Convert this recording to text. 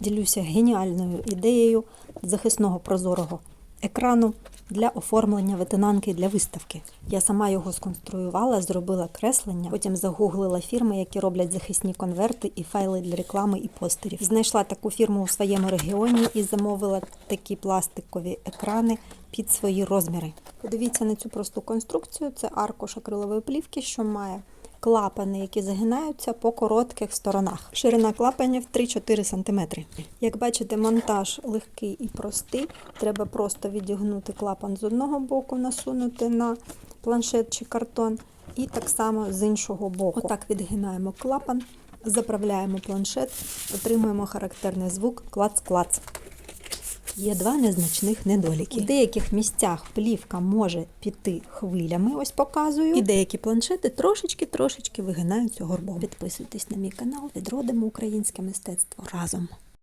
ділюся геніальною ідеєю захисного прозорого екрану для оформлення ветенанки для виставки. Я сама його сконструювала, зробила креслення, потім загуглила фірми, які роблять захисні конверти і файли для реклами і постерів. Знайшла таку фірму у своєму регіоні і замовила такі пластикові екрани під свої розміри. Подивіться на цю просту конструкцію. Це аркуш акрилової плівки, що має клапани, які загинаються по коротких сторонах. Ширина клапанів 3-4 см. Як бачите, монтаж легкий і простий. Треба просто відігнути клапан з одного боку, насунути на планшет чи картон, і так само з іншого боку. Отак відгинаємо клапан, заправляємо планшет, отримуємо характерний звук клац-клац. Є два незначних недоліки. У деяких місцях плівка може піти хвилями, ось показую. І деякі планшети трошечки-трошечки вигинаються горбом. Підписуйтесь на мій канал, відродимо українське мистецтво разом.